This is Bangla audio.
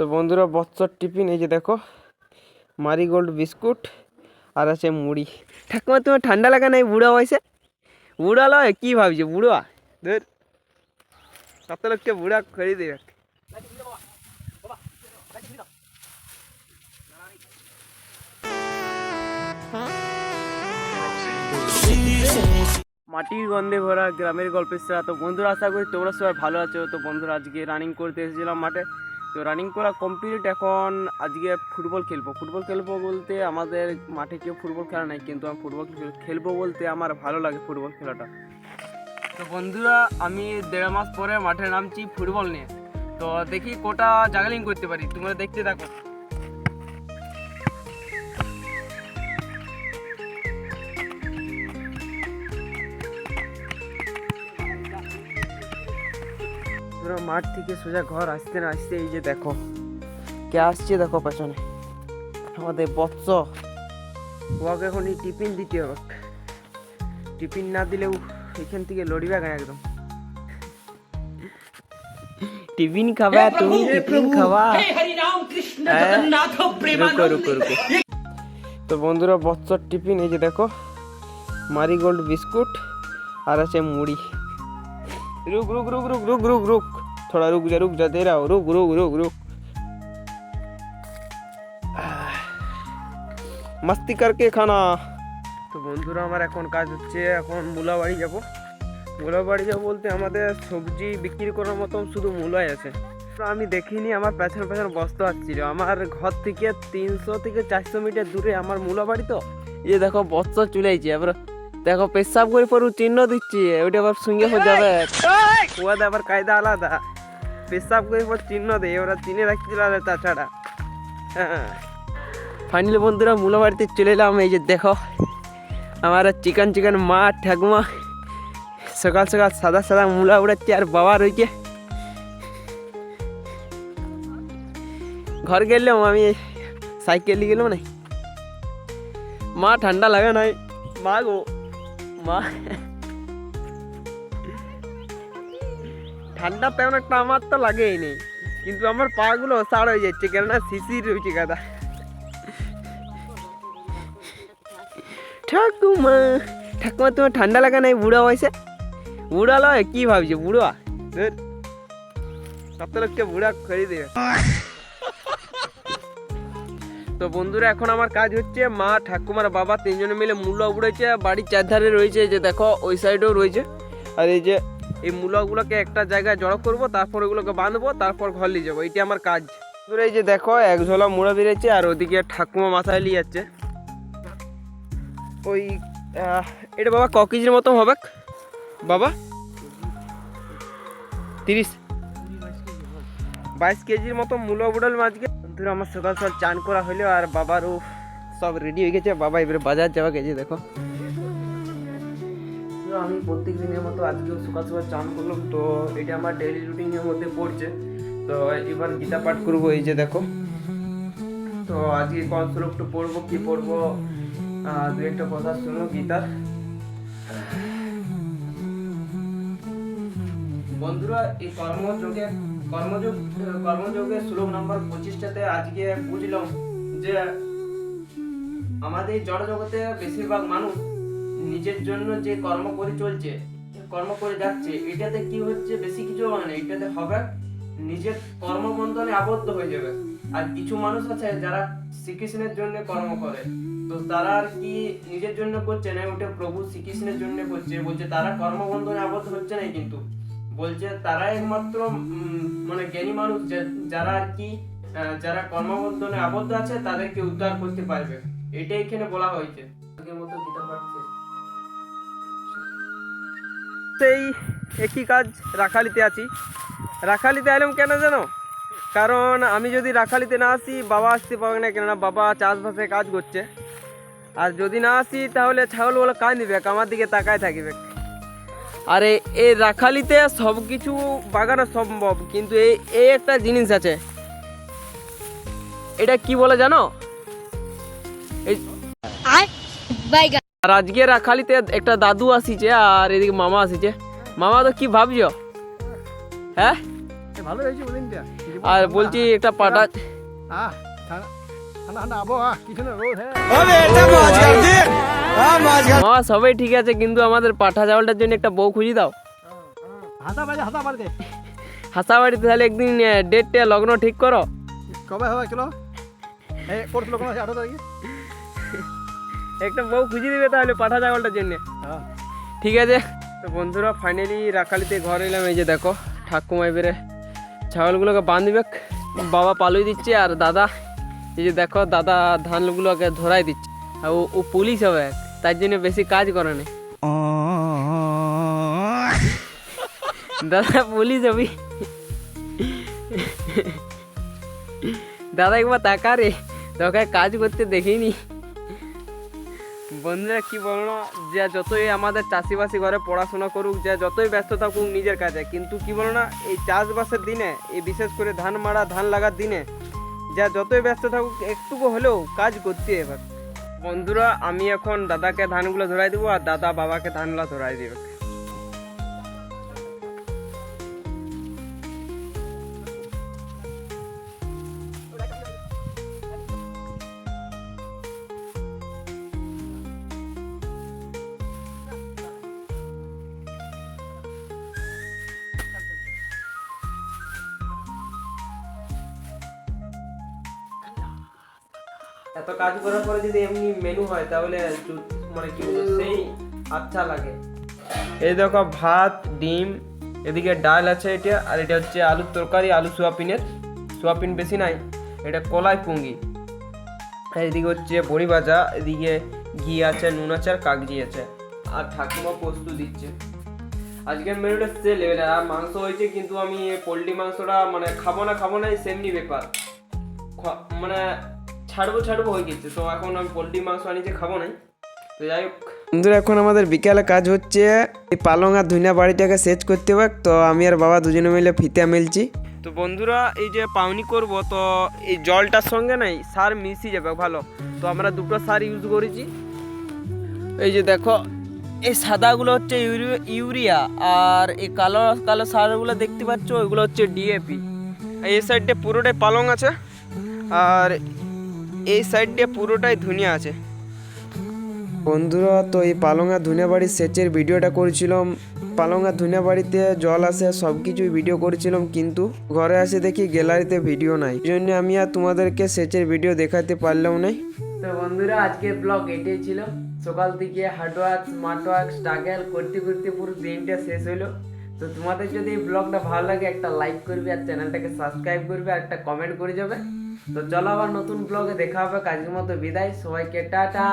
তো বন্ধুরা বৎসর টিফিন, এই যে দেখো, মারিগোল্ড বিস্কুট আর আছে মুড়ি। ঠাকুমা, তোমার ঠান্ডা লাগা নাই? বুড়া বয়সে বুড়া লয়? কি ভাবছ? বুড়া? ধর। কত লোককে বুড়া করে দেবে। মাটির গন্ধে ভরা গ্রামের গল্পের সেরা তো বন্ধুরা, আশা করি তোমরা সবাই ভালো আছো। তো বন্ধুরা, আজকে রানিং করতে এসেছিলাম মাঠে। তো রানিং করা কমপ্লিট এখন আজকে ফুটবল খেলব। ফুটবল খেলব বলতে আমাদের মাঠে কেউ ফুটবল খেলা নাই, কিন্তু আমি ফুটবল খেল- খেলব বলতে আমার ভালো লাগে ফুটবল খেলাটা। তো বন্ধুরা, আমি দেড় মাস পরে মাঠে নামছি ফুটবল নিয়ে। তো দেখি কোটা জাগলিং করতে পারি। তোমরা দেখতে থাকো। বন্ধুরা মাঠ থেকে সোজা ঘর আসতে না আসতে এই যে দেখো কে আসছে দেখো পেছনে? আমাদের বৎস। ওকে এখন এই টিফিন দিতে হবে। টিফিন না দিলেও এখান থেকে লড়িবা গায়ে একদম। টিফিন খাবা তুমি টিফিন খাবা। হ্যাঁ। রুকো রুকো রুকো। তো বন্ধুরা বৎসর টিফিন এই যে দেখো মারিগোল্ড বিস্কুট আর আছে মুড়ি। রুক রুক রুক রুক রুক রুক রুক। थोड़ा रुक जा रुक जा दे रहा हूँ रुक रुक रुक रुक आह, मस्ती करके खाना তো বন্ধুরা আমার এখন কাজ হচ্ছে এখন মূলা বাড়ি যাব মূলা বাড়ি যাবো বলতে আমাদের সবজি বিক্রি করার মতন শুধু মূলাই আছে তো আমি দেখিনি আমার পেছন পেছন বস্তা আসছিল আমার ঘর থেকে তিনশো থেকে চারশো মিটার দূরে আমার মূলা বাড়ি তো এই দেখো বস্তা চলে আইছে এবার দেখো পেশাব করে পর চিহ্ন দিচ্ছি ওইটা আবার সঙ্গে হয়ে যাবে ওদের আবার কায়দা আলাদা পেশাব করে পর চিহ্ন দেয় ওরা চিনে রাখছিল আর তাছাড়া। হ্যাঁ ফাইনালি বন্ধুরা মূলা বাড়িতে চলে এলাম। এই যে দেখো, আমার চিকেন চিকেন মা, ঠাকুমা, সকাল সকাল সাদা সাদা মূলা উড়াচ্ছে আর বাবা রয়েছে ঘর গেলাম, আমি সাইকেল গেলাম না। মা, ঠান্ডা লাগে নাই। মা গো, মা। ঠান্ডা তেমন একটা আমার তো লাগেই নেই কিন্তু আমার পা গুলো সার হয়ে যাচ্ছে, কেননা শিশির রয়েছে গাদা। ঠাকুমা ঠাকুমা, তোমার ঠান্ডা লাগা নাই, বুড়া বয়সে বুড়া লয় কি ভাবছে, বুড়া? কত লোককে বুড়া করে দেবে। তো বন্ধুরা, এখন আমার কাজ হচ্ছে, মা, ঠাকুমার বাবা তিনজনে মিলে মূলা উড়েছে বাড়ির চারধারে রয়েছে যে দেখো, ওই সাইডেও রয়েছে। আর এই যে এই মূলাগুলোকে একটা জায়গায় জড়ো করব তারপর ওগুলোকে বাঁধবো তারপর ঘর নিয়ে যাব। এইটা আমার কাজ। বন্ধুরা, এই যে দেখো এক ঝোলা মুড়া বেরিয়েছে আর ওদিকে ঠাকুমা মাথায় নিয়ে যাচ্ছে। ওই এটা বাবা ক কেজির মতন হবে? বাবা? তিরিশ? বাইশ কেজির মতো মূলো বুড়াল মাছকে। বন্ধুরা আমার সকাল সকাল চান করা হইল আর বাবারও সব রেডি হয়ে গেছে। বাবা এবারে বাজার যাওয়া গেছে দেখো। তো আমি প্রত্যেক দিনের মতো আজকেও সকাল সকাল চান করলাম, তো এটা আমার ডেইলি রুটিনের মধ্যে পড়ছে। তো এবার গীতা পাঠ করব, এই যে দেখো। তো আজকে কোন শ্লোকটা পড়ব, কি পড়ব? দু একটা কথা শুনো গীতার। বন্ধুরা, এই কর্মযোগে, কর্মযোগ, কর্মযোগের শ্লোক নাম্বার পঁচিশটাতে আজকে বুঝলাম যে আমাদের জড়জগতে বেশিরভাগ মানুষ নিজের জন্য যে কর্ম করে চলছে, কর্ম করে যাচ্ছে, এটাতে কি হচ্ছে বেশি কিছু হবে না, এটাতে হবে নিজের কর্মবন্ধনে আবদ্ধ হয়ে যাবে। আর কিছু মানুষ আছে যারা শ্রীকৃষ্ণের জন্য কর্ম করে, তো তারা আর কি নিজের জন্য করছে না, ওটা প্রভু শ্রীকৃষ্ণের জন্য করছে, বলছে তারা কর্মবন্ধনে আবদ্ধ হচ্ছে না কিন্তু। বলছে তারা একমাত্র মানে জ্ঞানী মানুষ যারা আর কি যারা কর্মবন্ধনে আবদ্ধ আছে, তাদেরকে উদ্ধার করতে পারবে। এটাই এখানে বলা হয়েছে। মতো গীতা পাঠ সেই একই কাজ রাখালিতে আছি। রাখালিতে এলাম কেন জানো কারণ আমি যদি রাখালিতে না আসি, বাবা আসতে পারবে না, কেননা বাবা চাষবাসে কাজ করছে। আর যদি না আসি, তাহলে ছাগলগুলো কাজ নিবে আমার দিকে তাকায় থাকিবে। আর এই রাখালিতে সব কিছু বাগানো সম্ভব, কিন্তু এই এই একটা জিনিস আছে। এটা কি বলে জানো? এই আর আজকে রাখালিতে একটা দাদু আসিছে আর এদিকে মামা আসিছে। মামা তো কি ভাবছ? হ্যাঁ? ভালো হয়েছে বলেন আর বলছি একটা পাটা রোদ হ্যাঁ। মামা সবাই ঠিক আছে কিন্তু আমাদের পাঠা চাউলটার জন্য একটা বউ খুঁজি দাও। বাজে হাসাবাড়িতে তাহলে একদিন ডেটটা লগ্ন ঠিক করো। কবে হবে চলো। এই আছে আঠারো তারিখে। একটা বউ খুঁজে দিবে তাহলে পাঠা ছাগলটার জন্য। হ্যাঁ। ঠিক আছে? তো বন্ধুরা ফাইনালি রাখালিতে ঘর এলাম এই যে দেখো ঠাকুমাই বেড়ে ছাগলগুলোকে বাঁধবে। বাবা পালুই দিচ্ছে আর দাদা এই যে দেখো দাদা ধানগুলোকে ধরাই দিচ্ছে। আর ও- ও পুলিশ হবে তার জন্য বেশি কাজ করে না। দাদা পুলিশ হবি। দাদা একবার তাকা রে তোকে কাজ করতে দেখিনি। বন্ধুরা, কি বলো না? যে যতই আমাদের চাষিবাসি ঘরে পড়াশোনা করুক, যে যতই ব্যস্ত থাকুক, নিজের কাজে। কিন্তু কি বলো না, এই চাষবাসের দিনে, এই বিশেষ করে ধান মারা ধান লাগার দিনে, যা যতই ব্যস্ত থাকুক, একটুকু হলেও কাজ করতে এবার। বন্ধুরা, আমি এখন দাদাকে ধানগুলো ধরাই দেবো আর দাদা বাবাকে ধানগুলো ধরাই দেবে। এত কাজ করার পরে যদি এমনি মেনু হয়, তাহলে মানে কি সেই আচ্ছা লাগে। এই দেখো ভাত, ডিম, এদিকে ডাল আছে এটা, আর এটা হচ্ছে আলুর তরকারি, আলু সোয়াবিনের। সোয়াবিন বেশি নাই, এটা কলাই পুঙ্গি এদিকে হচ্ছে বড়ি ভাজা, এদিকে ঘি আছে, নুন আছে, আর কাগজি আছে। আর ঠাকুমা পোস্ত দিচ্ছে। আজকের মেনুটা সে লেভেল আর মাংস হয়েছে কিন্তু আমি পোলট্রি মাংসটা মানে খাব না খাব না সেমনি ব্যাপার। মানে ছাড়বো ছাড়বো হয়ে গেছে। তো এখন আমি পোলট্রি মাংস আনিতে খাব নাই। তো যাই হোক। বন্ধুরা এখন আমাদের বিকালে কাজ হচ্ছে। এই পালং আর ধুইনা বাড়িটাকে সেচ করতে হবে। তো আমি আর বাবা দুজনে মিলে ফিতে মেলছি। তো বন্ধুরা এই যে পাউনি করব তো এই জলটার সঙ্গে নাই সার মিশে যাবে ভালো। তো আমরা দুটো সার ইউজ করেছি। এই যে দেখো এই সাদাগুলো হচ্ছে ইউরি- ইউরিয়া আর এই কালো কালো সারগুলো দেখতে পাচ্ছ? ওইগুলো হচ্ছে ডিএপি এই সাইডটা পুরোটাই পালং আছে। আর এই সাইডটা পুরোটাই ধুনিয়া আছে। বন্ধুরা তো এই পালংয়া ধুনিয়া বাড়ির সেচের ভিডিওটা করেছিলাম। পালংয়া ধুনিয়া বাড়িতে জল আসে সব কিছুই ভিডিও করেছিলাম কিন্তু ঘরে আসে দেখি গ্যালারিতে ভিডিও নাই। এই জন্য আমি আর তোমাদেরকে সেচের ভিডিও দেখাতে পারলাম না। তো বন্ধুরা আজকের ব্লগ এটাই ছিল। সকাল থেকে hard work smart work struggle করতে করতে পুরো দিনটা শেষ হলো। তো তোমাদের যদি এই ব্লগটা ভালো লাগে একটা লাইক করবে আর চ্যানেলটাকে সাবস্ক্রাইব করবে আর একটা কমেন্ট করে যাবে। তো চলো আবার নতুন ব্লগে দেখা হবে। কাজের মতো বিদায়। সবাইকে টাটা।